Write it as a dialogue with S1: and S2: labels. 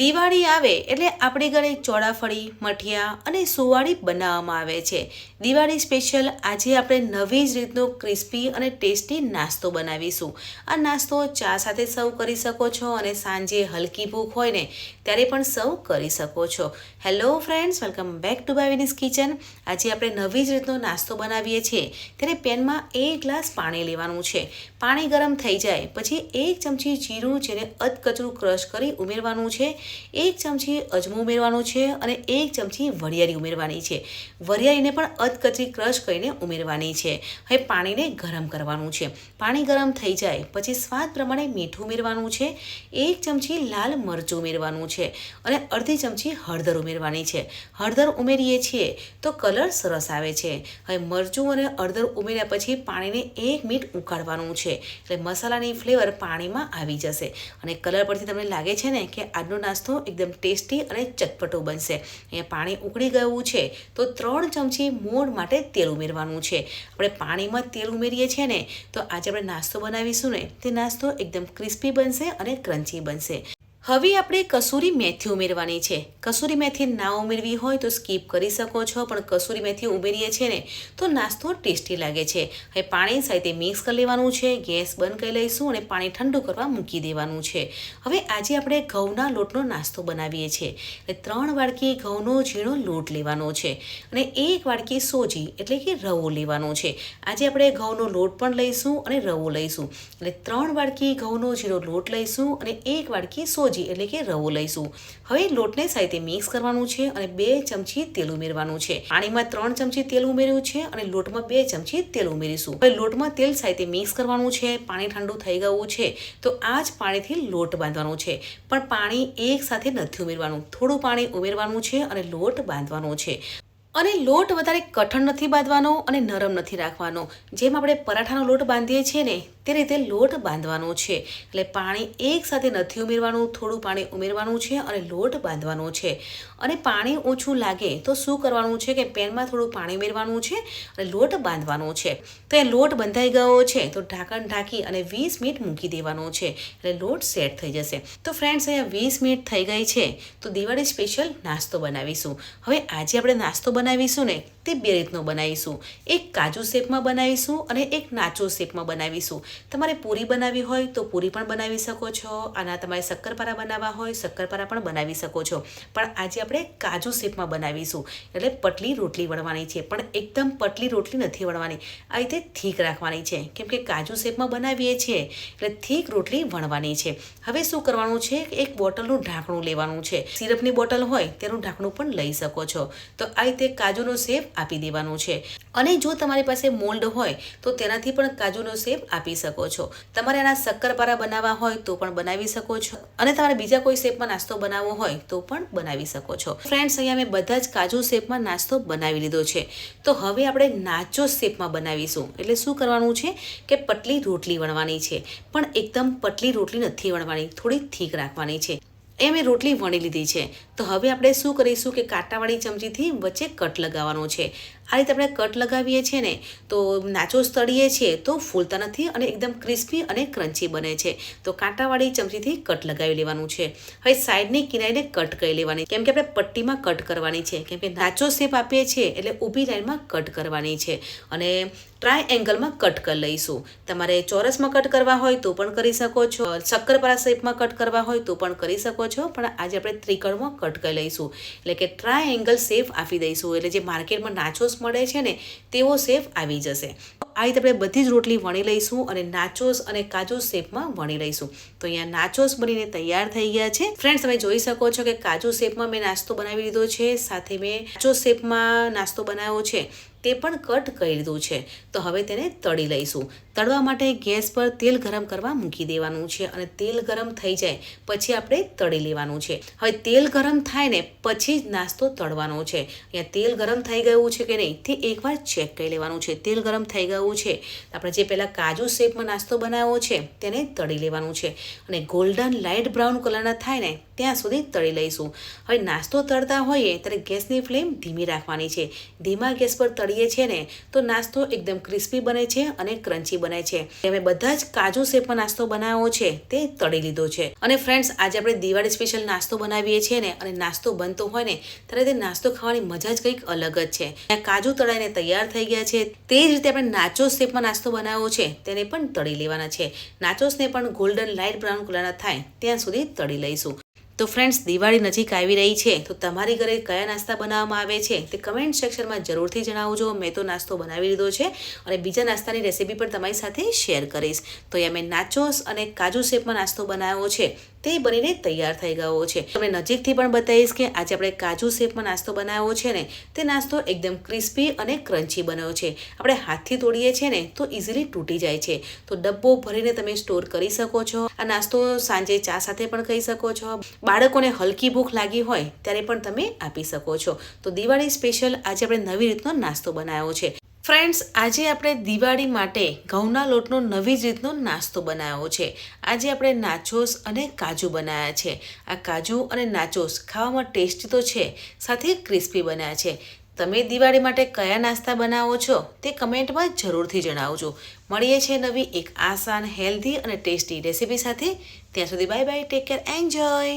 S1: દિવાળી આવે એટલે આપણી ઘરે ચોળાફળી, મઠિયા અને સુવાળી બનાવવામાં આવે છે. દિવાળી સ્પેશિયલ આજે આપણે નવી જ રીતનો ક્રિસ્પી અને ટેસ્ટી નાસ્તો બનાવીશું. આ નાસ્તો ચા સાથે સર્વ કરી શકો છો અને સાંજે હલકી ભૂખ હોય ને ત્યારે પણ સર્વ કરી શકો છો. Hello friends welcome back to Bhavini's kitchen આજે આપણે નવી જ રીતનો નાસ્તો બનાવીએ છીએ. ત્યારે પેનમાં એક ગ્લાસ પાણી લેવાનું છે. પાણી ગરમ થઈ જાય, પછી એક ચમચી જીરું જેને અધકચરું ક્રશ કરી ઉમેરવાનું છે. એક ચમચી અજમો ઉમેરવાનો છે અને એક ચમચી વરિયાળી ઉમેરવાની છે. વરિયાળીને પણ અધકચરી ક્રશ કરીને ઉમેરવાની છે. હવે પાણીને ગરમ કરવાનું છે. પાણી ગરમ થઈ જાય પછી સ્વાદ પ્રમાણે મીઠું ઉમેરવાનું છે. એક ચમચી લાલ મરચું ઉમેરવાનું છે અને અડધી ચમચી હળદર ઉમેરવાની છે. હળદર ઉમેરીએ છીએ તો કલર સરસ આવે છે. હવે મરચું અને હળદર ઉમેર્યા પછી પાણીને એક મિનિટ ઉકાળવાનું છે. એટલે મસાલાની ફ્લેવર પાણીમાં આવી જશે. અને કલર પરથી તમને લાગે છે ને કે આજનો નાસ્તો એકદમ ટેસ્ટી અને ચટપટો બનશે. અહીંયા પાણી ઉકળી ગયું છે તો ત્રણ ચમચી મોણ માટે તેલ ઉમેરવાનું છે. આપણે પાણીમાં તેલ ઉમેરીએ છીએ ને, તો આજે આપણે નાસ્તો બનાવીશું ને, તે નાસ્તો એકદમ ક્રિસ્પી બનશે અને ક્રન્ચી બનશે. હવે આપણે કસૂરી મેથી ઉમેરવાની છે. કસૂરી મેથી ના ઉમેરવી હોય તો સ્કીપ કરી શકો છો, પણ કસૂરી મેથી ઉમેરીએ છીએ ને, તો નાસ્તો ટેસ્ટી લાગે છે. હવે પાણી સાથે મિક્સ કરી લેવાનું છે, ગેસ બંધ કરી લઈશું અને પાણી ઠંડુ કરવા મૂકી દેવાનું છે. હવે આજે આપણે ઘઉંના લોટનો નાસ્તો બનાવીએ છીએ. એટલે ત્રણ વાડકી ઘઉંનો ઝીણો લોટ લેવાનો છે અને એક વાડકી સોજી, એટલે કે રવો લેવાનો છે. આજે આપણે ઘઉંનો લોટ પણ લઈશું અને રવો લઈશું. એટલે ત્રણ વાડકી ઘઉંનો ઝીણો લોટ લઈશું અને એક વાડકી સોજી. એટલે કે રવો લઈશું. હવે લોટને સાથે મિક્સ કરવાનું છે અને બે ચમચી તેલ ઉમેરવાનું છે. પાણીમાં ત્રણ ચમચી તેલ ઉમેર્યું છે અને લોટમાં બે ચમચી તેલ ઉમેરીશું. હવે લોટમાં તેલ સાથે મિક્સ કરવાનું છે. પાણી ઠંડુ થઈ ગયું છે, તો આ જ પાણીથી લોટ બાંધવાનો છે. પણ પાણી એક સાથે નથી ઉમેરવાનું. થોડું પાણી ઉમેરવાનું છે અને લોટ બાંધવાનો છે. અને લોટ વધારે કઠણ નથી બાંધવાનો અને નરમ નથી રાખવાનો. જેમ આપણે પરાઠાનો લોટ બાંધીએ છીએ ને તે રીતે લોટ બાંધવાનો છે. એટલે પાણી એકસાથે નથી ઉમેરવાનું, થોડું પાણી ઉમેરવાનું છે અને લોટ બાંધવાનો છે. અને પાણી ઓછું લાગે તો શું કરવાનું છે કે પેનમાં થોડું પાણી ઉમેરવાનું છે અને લોટ બાંધવાનો છે. તો એ લોટ બંધાઈ ગયો છે તો ઢાંકણ ઢાંકી અને વીસ મિનિટ મૂકી દેવાનો છે. એટલે લોટ સેટ થઈ જશે. તો ફ્રેન્ડ્સ, અહીંયા વીસ મિનિટ થઈ ગઈ છે. તો દિવાળી સ્પેશિયલ નાસ્તો બનાવીશું. હવે આજે આપણે નાસ્તો બનાવીશું ને તે બે રીતનો બનાવીશું. એક કાજુ શેપમાં બનાવીશું અને એક નાચો શેપમાં બનાવીશું. તમારે પૂરી બનાવવી હોય તો પૂરી પણ બનાવી શકો છો, આના તમારે શક્કરપારા બનાવવા હોય, શક્કરપારા પણ બનાવી શકો છો. પણ આજે આપણે કાજુ શેપમાં બનાવીશું. એટલે પટલી રોટલી વણવાની છે, પણ એકદમ પટલી રોટલી નથી વણવાની. આ રીતે થીક રાખવાની છે. કેમ કે કાજુ શેપમાં બનાવીએ છીએ, એટલે થીક રોટલી વણવાની છે. હવે શું કરવાનું છે? એક બોટલનું ઢાંકણું લેવાનું છે. સિરપની બોટલ હોય તેનું ઢાંકણું પણ લઈ શકો છો. તો આ રીતે કાજુનો શેપ આપી દેવાનું છે. અને જો તમારી પાસે મોલ્ડ હોય તો તેનાથી પણ કાજુનો શેપ આપી શકો છો. તમારે આના શક્કરપારા બનાવવા હોય તો પણ બનાવી શકો છો. અને તમારે બીજા કોઈ શેપમાં નાસ્તો બનાવવો હોય તો પણ બનાવી શકો છો. ફ્રેન્ડ્સ અહીંયા મેં બધા જ કાજુ શેપમાં નાસ્તો બનાવી લીધો છે. તો હવે આપણે નાચો શેપમાં બનાવીશું. એટલે શું કરવાનું છે કે પટલી રોટલી વણવાની છે. પણ એકદમ પટલી રોટલી નથી વણવાની, થોડી થીક રાખવાની છે. એ મેં રોટલી વણી લીધી છે. તો હવે આપણે શું કરીશું કે કાંટાવાળી ચમચીથી વચ્ચે કટ લગાવવાનો છે. આ રીતે આપણે કટ લગાવીએ છીએ ને, તો નાચો તળીએ છીએ તો ફૂલતા નથી અને એકદમ ક્રિસ્પી અને ક્રન્ચી બને છે. તો કાંટાવાળી ચમચીથી કટ લગાવી લેવાનું છે. હવે સાઈડની કિનારીને કટ કરી લેવાની. કેમ કે આપણે પટ્ટીમાં કટ કરવાની છે. કેમ કે નાચો શેપ આપીએ છીએ એટલે ઊભી લાઈનમાં કટ કરવાની છે. અને ટ્રાય એંગલમાં કટ કરી લઈશું. તમારે ચોરસમાં કટ કરવા હોય તો પણ કરી શકો છો. શક્કરપારા શેપમાં કટ કરવા હોય તો પણ કરી શકો છો. પણ આજે આપણે ત્રિકોણમાં કટ કરી લઈશું. એટલે કે ટ્રાય એંગલ શેપ આપી દઈશું. એટલે જે માર્કેટમાં નાચોસ મળે છે ને તેવો શેપ આવી જશે. આ રીતે આપણે બધી જ રોટલી વણી લઈશું અને નાચોસ અને કાજુ શેપમાં વણી લઈશું. તો અહીંયા નાચોસ બનીને તૈયાર થઈ ગયા છે. ફ્રેન્ડ્સ તમે જોઈ શકો છો કે કાજુ શેપમાં મેં નાસ્તો બનાવી લીધો છે. સાથે મેં નાચો શેપમાં નાસ્તો બનાવ્યો છે. તે પણ કટ કરી દીધું છે. તો હવે તેને તળી લઈશું. તળવા માટે ગેસ પર તેલ ગરમ કરવા મૂકી દેવાનું છે અને તેલ ગરમ થઈ જાય પછી આપણે તળી લેવાનું છે. હવે તેલ ગરમ થાય ને પછી જ નાસ્તો તળવાનો છે. અહીંયા તેલ ગરમ થઈ ગયું છે કે નહીં તે એકવાર ચેક કરી લેવાનું છે. તેલ ગરમ થઈ ગયું છે. આપણે જે પહેલાં કાજુ શેપમાં નાસ્તો બનાવ્યો છે, તેને તળી લેવાનું છે. અને ગોલ્ડન લાઇટ બ્રાઉન કલરના થાય ને ત્યાં સુધી તળી લઈશું. હવે નાસ્તો તળતા હોઈએ ત્યારે ગેસની ફ્લેમ ધીમી રાખવાની છે. ધીમા ગેસ પર તળીએ છીએ ને તો નાસ્તો એકદમ ક્રિસ્પી બને છે અને ક્રન્ચી બને છે. અમે બધા જ કાજુ શેપમાં નાસ્તો બનાવ્યો છે તે તળી લીધો છે. અને ફ્રેન્ડ્સ આજે આપણે દિવાળી સ્પેશિયલ નાસ્તો બનાવીએ છીએ ને અને નાસ્તો બનતો હોય ને ત્યારે તે નાસ્તો ખાવાની મજા જ કંઈક અલગ જ છે. ત્યાં કાજુ તળાઈને તૈયાર થઈ ગયા છે. તે જ રીતે આપણે નાચો શેપમાં નાસ્તો બનાવ્યો છે તેને પણ તળી લેવાના છે. નાચોસને પણ ગોલ્ડન લાઇટ બ્રાઉન કલરના થાય ત્યાં સુધી તળી લઈશું. તો ફ્રેન્ડ્સ દિવાળી નજીક આવી રહી છે. તો તમારી ઘરે કયા નાસ્તા બનાવવામાં આવે છે તે કમેન્ટ સેક્શનમાં જરૂરથી જણાવજો. મેં તો નાસ્તો બનાવી લીધો છે અને બીજા નાસ્તાની રેસીપી પણ તમારી સાથે શેર કરીશ. તો અહીંયા મેં નાચોસ અને કાજુ શેપમાં નાસ્તો બનાવ્યો છે. તે બનીને તૈયાર થઈ ગયો છે. તમને નજીકથી પણ બતાવીશ કે આજે આપણે કાજુ શેપમાં નાસ્તો બનાવ્યો છે ને તે નાસ્તો એકદમ ક્રિસ્પી અને ક્રન્ચી બન્યો છે. આપણે હાથથી તોડીએ છીએ ને તો ઇઝીલી તૂટી જાય છે. તો ડબ્બો ભરીને તમે સ્ટોર કરી શકો છો. આ નાસ્તો સાંજે ચા સાથે પણ ખાઈ શકો છો. બાળકોને હલકી ભૂખ લાગી હોય ત્યારે પણ તમે આપી શકો છો. તો દિવાળી સ્પેશિયલ આજે આપણે નવી રીતનો નાસ્તો બનાવ્યો છે. ફ્રેન્ડ્સ આજે આપણે દિવાળી માટે ઘઉંના લોટનો નવી જ રીતનો નાસ્તો બનાવ્યો છે. આજે આપણે નાચોસ અને કાજુ બનાવ્યા છે. આ કાજુ અને નાચોસ ખાવામાં ટેસ્ટી તો છે, સાથે ક્રિસ્પી બન્યા છે. તમે દિવાળી માટે કયા નાસ્તા બનાવો છો તે કમેન્ટમાં જરૂરથી જણાવજો. મળીએ છીએ નવી એક આસાન હેલ્ધી અને ટેસ્ટી રેસીપી સાથે. ત્યાં સુધી bye bye take care enjoy